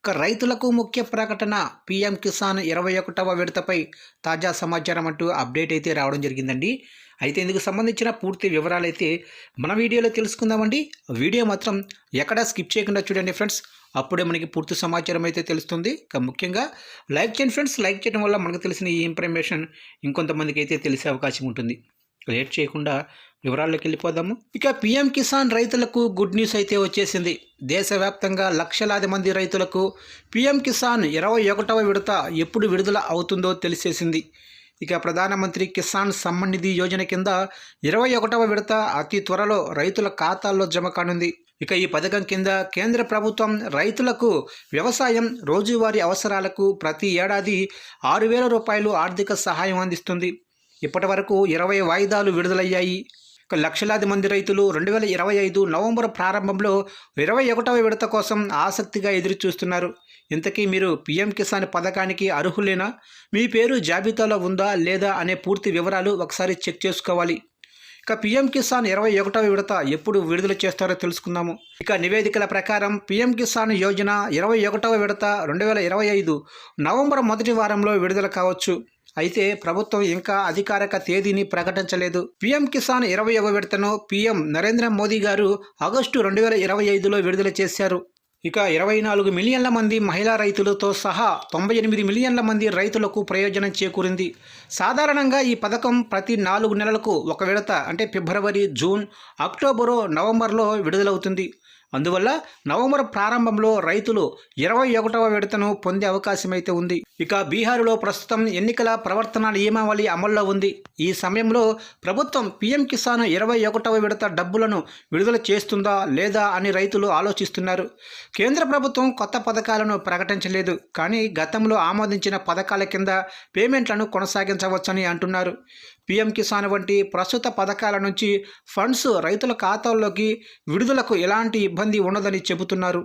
ఇక రైతులకు ముఖ్య ప్రకటన. పీఎం కిసాన్ ఇరవై ఒకటవ విడతపై తాజా సమాచారం అంటూ అప్డేట్ అయితే రావడం జరిగిందండి. అయితే ఇందుకు సంబంధించిన పూర్తి వివరాలు అయితే మన వీడియోలో తెలుసుకుందామండి. వీడియో మాత్రం ఎక్కడా స్కిప్ చేయకుండా చూడండి ఫ్రెండ్స్. అప్పుడే మనకి పూర్తి సమాచారం అయితే తెలుస్తుంది. ఇక ముఖ్యంగా లైక్ చేయండి ఫ్రెండ్స్. లైక్ చేయడం వల్ల మనకు తెలిసిన ఈ ఇన్ఫర్మేషన్ ఇంకొంతమందికి అయితే తెలిసే అవకాశం ఉంటుంది. లేట్ చేయకుండా వివరాల్లోకి వెళ్ళిపోదాము ఇక పిఎం కిసాన్ రైతులకు గుడ్ న్యూస్ అయితే వచ్చేసింది. దేశవ్యాప్తంగా లక్షలాది మంది రైతులకు పిఎం కిసాన్ ఇరవై ఒకటవ విడత ఎప్పుడు విడుదల అవుతుందో తెలిసేసింది. ఇక ప్రధానమంత్రి కిసాన్ సమ్మాన్ నిధి యోజన కింద ఇరవై ఒకటవ విడత అతి త్వరలో రైతుల ఖాతాల్లో జమ కానుంది. ఇక ఈ పథకం కింద కేంద్ర ప్రభుత్వం రైతులకు వ్యవసాయం రోజువారీ అవసరాలకు ప్రతి ఏడాది ఆరు వేల రూపాయలు ఆర్థిక సహాయం అందిస్తుంది. ఇప్పటి వరకు ఇరవై వాయిదాలు విడుదలయ్యాయి. లక్షలాది మంది రైతులు రెండు వేల ఇరవై ఐదు నవంబర్ ప్రారంభంలో ఇరవై ఒకటవ విడత కోసం ఆసక్తిగా ఎదురు చూస్తున్నారు ఇంతకీ మీరు పీఎం కిసాన్ పథకానికి అర్హులేనా? మీ పేరు జాబితాలో ఉందా లేదా అనే పూర్తి వివరాలు ఒకసారి చెక్ చేసుకోవాలి. ఇక పీఎం కిసాన్ ఇరవై ఒకటవ విడత ఎప్పుడు విడుదల చేస్తారో తెలుసుకుందాము. ఇక నివేదికల ప్రకారం పీఎం కిసాన్ యోజన ఇరవై ఒకటవ విడత రెండు వేల ఇరవై ఐదు నవంబర్ మొదటి వారంలో విడుదల కావచ్చు. అయితే ప్రభుత్వం ఇంకా అధికారిక తేదీని ప్రకటించలేదు. పీఎం కిసాన్ ఇరవై ఒక విడతను పీఎం నరేంద్ర మోదీ గారు ఆగస్టు రెండు వేల ఇరవై ఐదులో విడుదల చేశారు. ఇక ఇరవై నాలుగు మిలియన్ల మంది మహిళా రైతులతో సహా తొంభై ఎనిమిది మిలియన్ల మంది రైతులకు ప్రయోజనం చేకూరింది. సాధారణంగా ఈ పథకం ప్రతి నాలుగు నెలలకు ఒక విడత అంటే ఫిబ్రవరి జూన్ అక్టోబరు నవంబర్లో విడుదలవుతుంది. అందువల్ల నవంబర్ ప్రారంభంలో రైతులు ఇరవై ఒకటవ విడతను పొందే అవకాశం అయితే ఉంది. ఇక బీహార్లో ప్రస్తుతం ఎన్నికల ప్రవర్తన నియమావళి అమల్లో ఉంది. ఈ సమయంలో ప్రభుత్వం పీఎం కిసాన్ ఇరవై ఒకటవ విడత డబ్బులను విడుదల చేస్తుందా లేదా అని రైతులు ఆలోచిస్తున్నారు. కేంద్ర ప్రభుత్వం కొత్త పథకాలను ప్రకటించలేదు. కానీ గతంలో ఆమోదించిన పథకాల కింద పేమెంట్లను కొనసాగించవచ్చని అంటున్నారు. పీఎం కిసాన్ వంటి ప్రస్తుత పథకాల నుంచి ఫండ్స్ రైతుల ఖాతాల్లోకి విడుదలకు ఎలాంటి ఇబ్బంది ఉండదని చెబుతున్నారు.